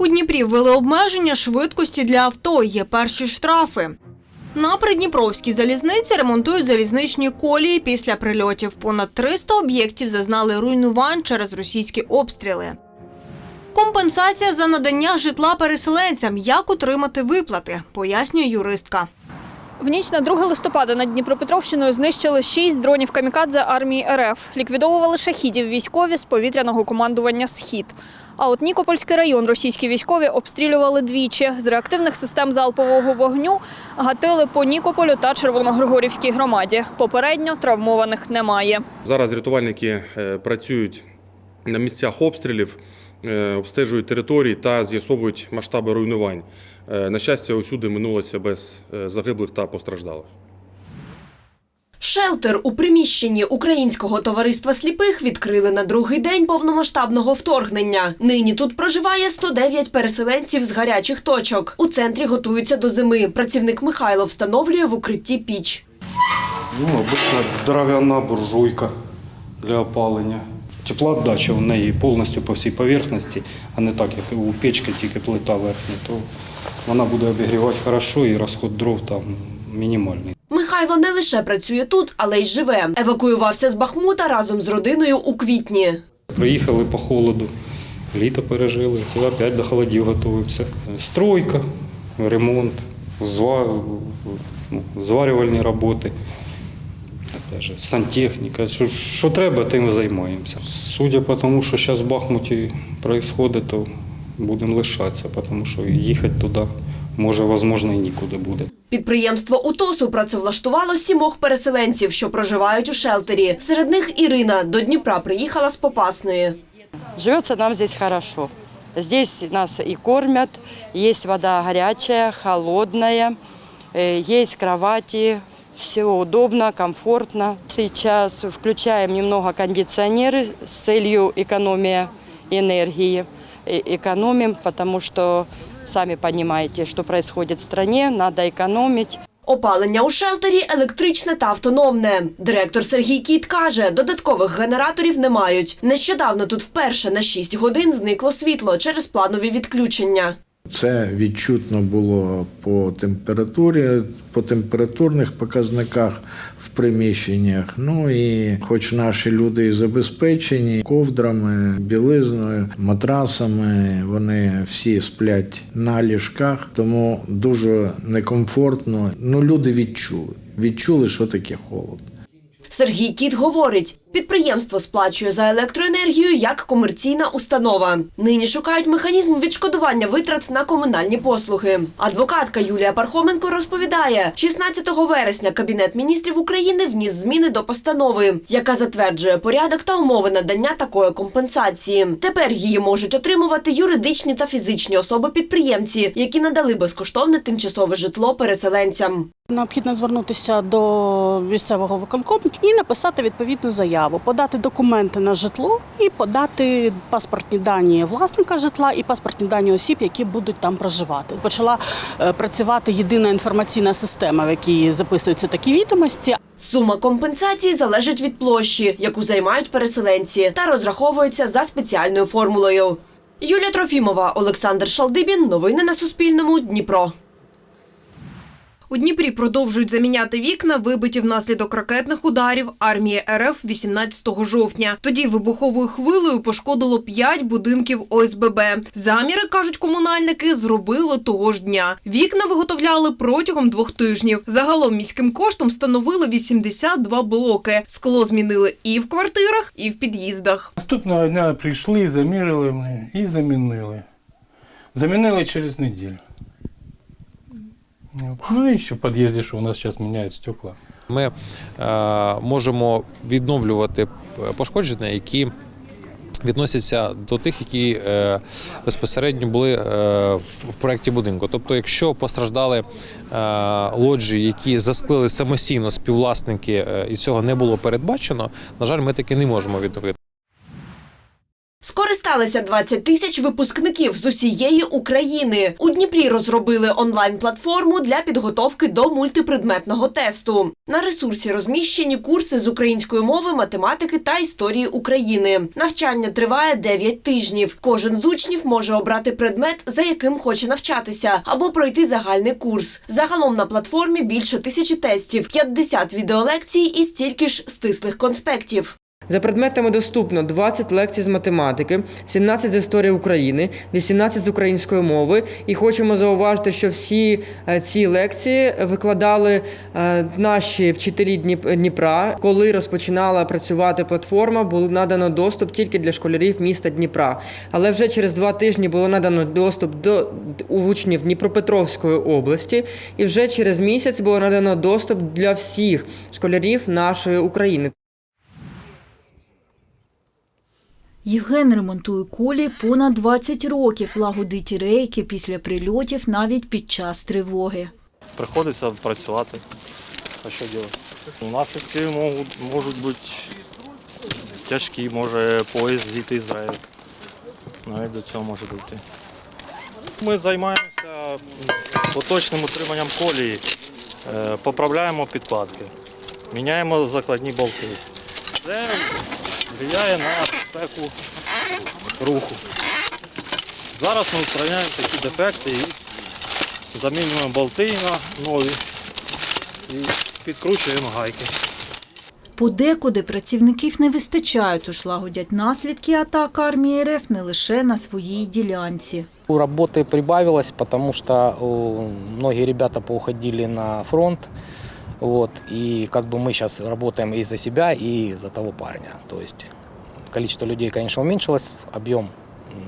У Дніпрі ввели обмеження швидкості для авто. Є перші штрафи. На Придніпровській залізниці ремонтують залізничні колії після прильотів. Понад 300 об'єктів зазнали руйнувань через російські обстріли. Компенсація за надання житла переселенцям. Як отримати виплати, пояснює юристка. В ніч на 2 листопада над Дніпропетровщиною знищили шість дронів камікадзе армії РФ. Ліквідовували шахідів військові з повітряного командування Схід. А от Нікопольський район російські військові обстрілювали двічі. З реактивних систем залпового вогню гатили по Нікополю та Червоногригорівській громаді. Попередньо травмованих немає. Зараз рятувальники е, працюють на місцях обстрілів, е, обстежують території та з'ясовують масштаби руйнувань. Е, На щастя, усюди минулося без загиблих та постраждалих. Шелтер у приміщенні Українського товариства сліпих відкрили на другий день повномасштабного вторгнення. Нині тут проживає 109 переселенців з гарячих точок. У центрі готуються до зими. Працівник Михайло встановлює в укритті піч. Ну, обычно дерев'яна буржуйка для опалення. Теплоотдача у неї повністю по всій поверхності, а не так, як у печки, тільки плита верхня, то вона буде обігрівати хорошо і розход дров там мінімальний. Михайло не лише працює тут, але й живе. Евакуювався з Бахмута разом з родиною у квітні. Приїхали по холоду, літо пережили, це опять до холодів готуємося. Стройка, ремонт, зварювальні роботи. Сантехніка. Що, що треба, тим займаємося. Судя по тому, що зараз в Бахмуті відбувається, то будемо лишатися, тому що їхати туди може, можливо, і нікуди буде. Підприємство УТОСу працевлаштувало сімох переселенців, що проживають у шелтері. Серед них Ірина до Дніпра приїхала з Попасної. Живется нам здесь хорошо. Здесь нас и кормят, есть вода горячая, холодная, э, есть кровати, все удобно, комфортно. Сейчас включаем немного кондиционеры с целью экономии энергии. Э, Экономим, потому что сами понимаете, что происходит в стране, надо экономить. Опалення у шелтері електричне та автономне. Директор Сергій Кіт каже, додаткових генераторів не мають. Нещодавно тут вперше на 6 годин зникло світло через планові відключення. Це відчутно було по температурі, по температурних показниках в приміщеннях. Ну і хоч наші люди і забезпечені ковдрами, білизною, матрасами, вони всі сплять на ліжках, тому дуже некомфортно. Ну, люди відчули. Відчули, що таке холод. Сергій Кіт говорить, підприємство сплачує за електроенергію як комерційна установа. Нині шукають механізм відшкодування витрат на комунальні послуги. Адвокатка Юлія Пархоменко розповідає, 16 вересня Кабінет міністрів України вніс зміни до постанови, яка затверджує порядок та умови надання такої компенсації. Тепер її можуть отримувати юридичні та фізичні особи-підприємці, які надали безкоштовне тимчасове житло переселенцям. Необхідно звернутися до місцевого виконкому і написати відповідну заяву, подати документи на житло і подати паспортні дані власника житла і паспортні дані осіб, які будуть там проживати. Почала е, працювати єдина інформаційна система, в якій записуються такі відомості. Сума компенсації залежить від площі, яку займають переселенці, та розраховується за спеціальною формулою. Юлія Трофімова, Олександр Шалдибін. Новини на Суспільному. Дніпро. У Дніпрі продовжують заміняти вікна, вибиті внаслідок ракетних ударів армії РФ 18 жовтня. Тоді вибуховою хвилею пошкодило 5 будинків ОСББ. Заміри, кажуть комунальники, зробили того ж дня. Вікна виготовляли протягом двох тижнів. Загалом міським коштом встановили 82 блоки. Скло змінили і в квартирах, і в під'їздах. Наступного дня прийшли, замірили і замінили. Замінили через неділю. Ну і ще в під'їзді, що у нас зараз міняють стекла. Ми е, можемо відновлювати пошкодження, які відносяться до тих, які е, безпосередньо були е, в, в проєкті будинку. Тобто, якщо постраждали е, лоджії, які засклили самостійно співвласники, е, і цього не було передбачено, на жаль, ми таки не можемо відновити. Скористалися 20 тисяч випускників з усієї України. У Дніпрі розробили онлайн-платформу для підготовки до мультипредметного тесту. На ресурсі розміщені курси з української мови, математики та історії України. Навчання триває 9 тижнів. Кожен з учнів може обрати предмет, за яким хоче навчатися, або пройти загальний курс. Загалом на платформі більше тисячі тестів, 50 відеолекцій і стільки ж стислих конспектів. За предметами доступно 20 лекцій з математики, 17 з історії України, 18 з української мови. І хочемо зауважити, що всі е, ці лекції викладали е, наші вчителі Дніп- Дніпра. Коли розпочинала працювати платформа, було надано доступ тільки для школярів міста Дніпра. Але вже через два тижні було надано доступ до учнів Дніпропетровської області, і вже через місяць було надано доступ для всіх школярів нашої України. Євген ремонтує колії понад 20 років, лагодить рейки після прильотів навіть під час тривоги. Приходиться працювати. А що робити? Наслідки можуть, можуть бути тяжкі, може поїзд зійти з рейок. Навіть до цього може дійти. Ми займаємося поточним утриманням колії, е, поправляємо підкладки, міняємо закладні болти. Це впливає на безпеку руху. Зараз ми устраняємо такі дефекти і замінюємо болти на нові і підкручуємо гайки. Подекуди працівників не вистачає, тож лагодять наслідки атак армії РФ не лише на своїй ділянці. У Работы прибавилось, потому что э, многие ребята поуходили на фронт. Вот, и как бы мы сейчас работаем и за себя, и за того парня. То есть количество людей, конечно, уменьшилось, объем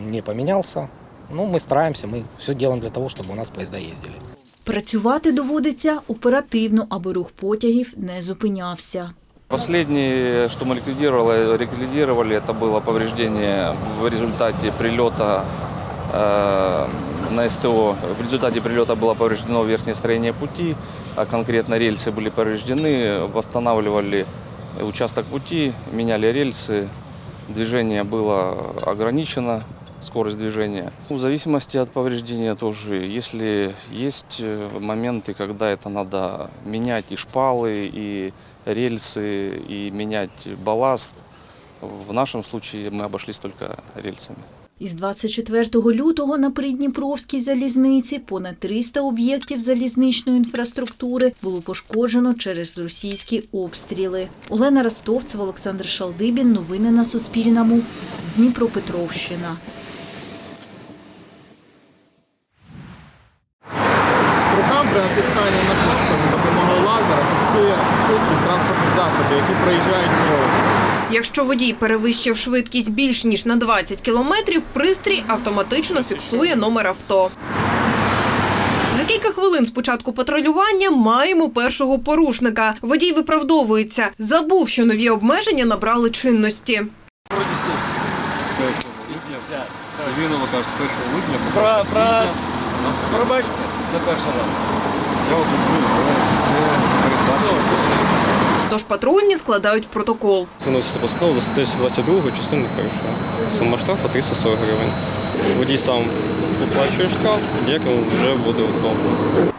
не поменялся. Но мы стараемся, мы все делаем для того, чтобы у нас поезда ездили. Працювати доводиться оперативно, аби рух потягів не зупинявся. Последнее, что мы ликвидировали, ликвидировали, это было повреждение в результате прилета э, на СТО. В результате прилета было повреждено верхнее строение пути, а конкретно рельсы были повреждены. Восстанавливали участок пути, меняли рельсы. Движение было ограничено, скорость движения. В зависимости от повреждения тоже. Если есть э, моменты, когда это надо менять и шпалы, и рельсы, и менять балласт, в нашем случае мы обошлись только рельсами. Із 24 лютого на Придніпровській залізниці понад 300 об'єктів залізничної інфраструктури було пошкоджено через російські обстріли. Олена Ростовцева, Олександр Шалдибін. Новини на Суспільному. Дніпропетровщина. Рукам при натисканні на кнопку за допомогою лазера фіксує швидкість транспортних засобів, які проїжджають мову. Якщо водій перевищив швидкість більш ніж на 20 кілометрів, пристрій автоматично фіксує номер авто. За кілька хвилин з початку патрулювання маємо першого порушника. Водій виправдовується. Забув, що нові обмеження набрали чинності. Про... Пробачте, за перший раз. Я вже Тож патрульні складають протокол. Виноситься постанова за статтею 122 частини першої. Сума штрафу 340 гривень. Водій сам оплачує штраф, як йому вже буде вдома.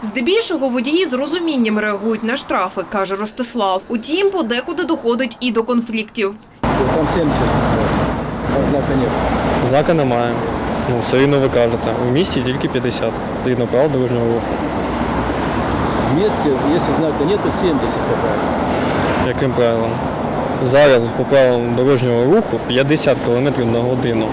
Здебільшого водії з розумінням реагують на штрафи, каже Ростислав. Утім, подекуди доходить і до конфліктів. Там 70, а знака нет. Знака немає. Ну, все рівно ви кажете. У місті тільки 50. Згідно правил дорожнього руху. Месте, если знака нет, то 70 какая. Яким правилом? Зараз по правилам дорожнього руху 50 км на годину.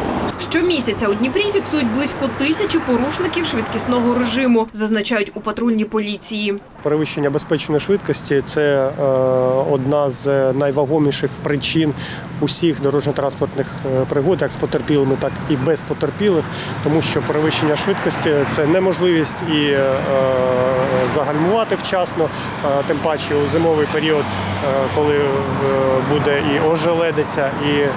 Щомісяця у Дніпрі фіксують близько тисячі порушників швидкісного режиму, зазначають у патрульній поліції. Перевищення безпечної швидкості це е, одна з найвагоміших причин усіх дорожньо-транспортних е, пригод, як з потерпілими, так і без потерпілих, тому що перевищення швидкості це неможливість і е, загальмувати вчасно, е, тим паче у зимовий період, е, коли е, буде і ожеледиця, і е,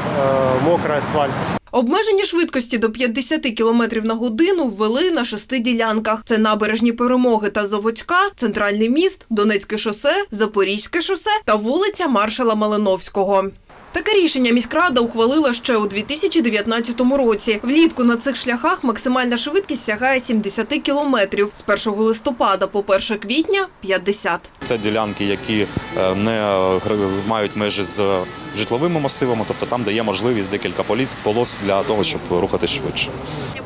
мокрий асфальт. Обмеження швидкості до 50 км на годину ввели на шести ділянках. Це набережні Перемоги та Заводська, Центральний міст, Донецьке шосе, Запорізьке шосе та вулиця Маршала Малиновського. Таке рішення міськрада ухвалила ще у 2019 році. Влітку на цих шляхах максимальна швидкість сягає 70 кілометрів. З 1 листопада по 1 квітня – 50. Це ділянки, які е, не е, мають межі з житловими масивами, тобто там, де є можливість декілька полос для того, щоб рухатись швидше.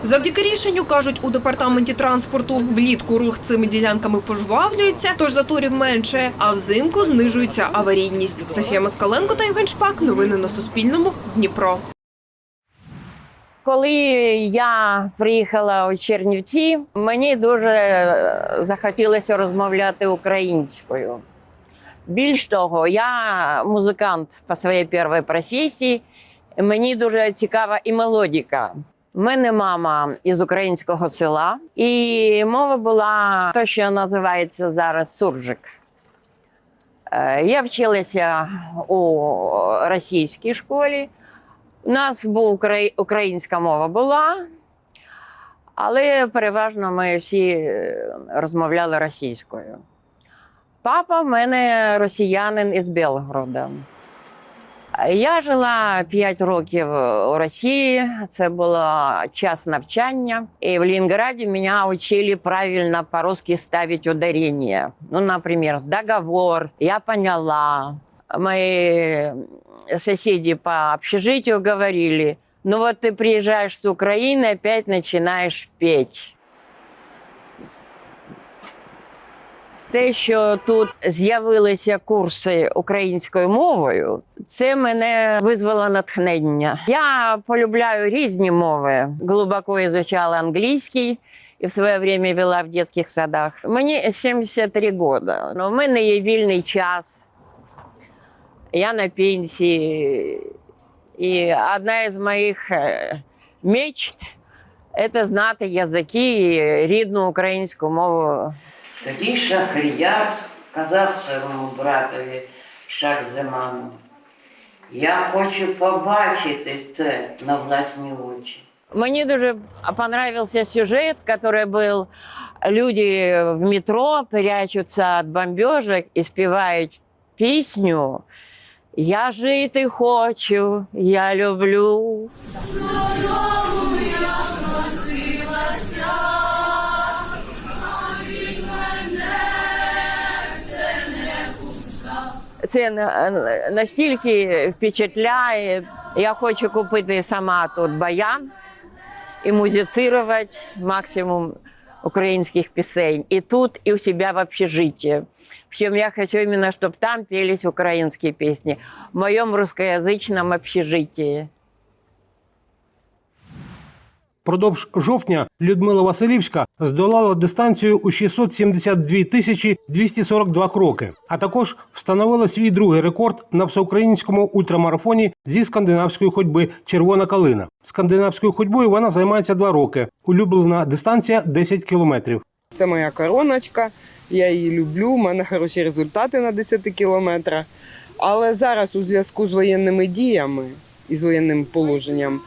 Завдяки рішенню, кажуть у департаменті транспорту, влітку рух цими ділянками пожвавлюється, тож заторів менше, а взимку знижується аварійність. Софія Москаленко та Євген Шпак. Новини на Суспільному. Дніпро. Коли я приїхала у Чернівці, мені дуже е, захотілося розмовляти українською. Більш того, я музикант по своїй першій професії. Мені дуже цікава і мелодіка. У мене мама із українського села, і мова була те, що називається зараз суржик. Е, Я вчилася у російській школі. У нас був українська мова була, але переважно ми всі е, розмовляли російською. Папа в мене росіянин із Белгорода. Я жила 5 років у Росії, це було час навчання. І в Ленинграді мене учили правильно по-русски ставить ударение. Ну, например, договор, я поняла. Мои соседи по общежитию говорили, ну вот ты приезжаешь с Украины, опять начинаешь петь. Те, що тут з'явилися курси українською мовою, це мене визвало натхнення. Я полюбляю різні мови. Глибоко ізучала англійський і в своє время вела в дитячих садах. Мені 73 роки. Ну, в мене є вільний час. Я на пенсії. І одна із моїх е, мечт – це знати язики і рідну українську мову. Тоді Шахрияр сказав своєму братові Шахземану, я хочу побачити це на власні очі. Мені дуже понравился сюжет, который был. Люди в метро прячутся від бомбежек і співають пісню Я жити хочу, я люблю. Це настільки впечатляє. Я хочу купити сама тут баян і музицирувати максимум українських пісень. І тут, і у себе в общежитті. Причому я хочу іменно, щоб там пелись українські пісні В моєму русскоязичному общежитии. Продовж жовтня Людмила Василівська здолала дистанцію у 672 тисячі 242 кроки, а також встановила свій другий рекорд на всеукраїнському ультрамарафоні зі скандинавської ходьби Червона калина. Скандинавською ходьбою вона займається два роки. Улюблена дистанція 10 кілометрів. Це моя короночка, я її люблю, у мене хороші результати на 10 кілометрах. Але зараз у зв'язку з воєнними діями і з воєнним положенням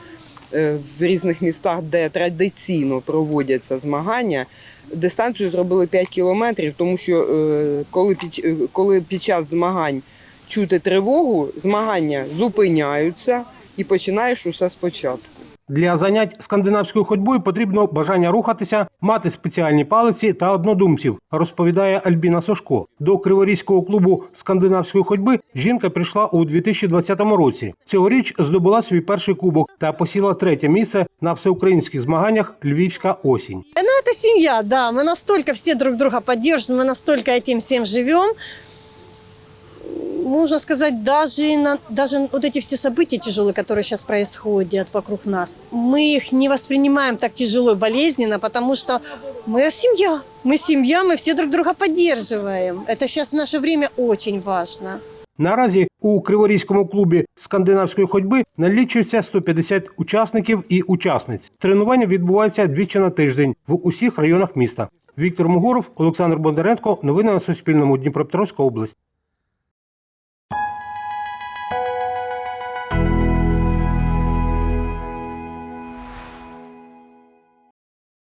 в різних містах, де традиційно проводяться змагання, дистанцію зробили 5 кілометрів, тому що е, коли під, е, коли під час змагань чути тривогу, змагання зупиняються і починаєш усе спочатку. Для занять скандинавською ходьбою потрібно бажання рухатися, мати спеціальні палиці та однодумців, розповідає Альбіна Сошко. До Криворізького клубу скандинавської ходьби жінка прийшла у 2020 році. Цьогоріч здобула свій перший кубок та посіла третє місце на всеукраїнських змаганнях Львівська осінь. Ну, это семья, да. Мы настолько все друг друга поддерживаем, мы настолько этим всем живем. Можно сказать, даже, на, даже вот эти все события тяжелые, которые сейчас происходят вокруг нас, мы их не воспринимаем так тяжело и болезненно, потому что мы семья. Мы семья, мы все друг друга поддерживаем. Это сейчас в наше время очень важно. Наразі у Криворізькому клубі скандинавської ходьби налічується 150 учасників і учасниць. Тренування відбуваються двічі на тиждень в усіх районах міста. Віктор Могоров, Олександр Бондаренко. Новини на Суспільному. Дніпропетровська область.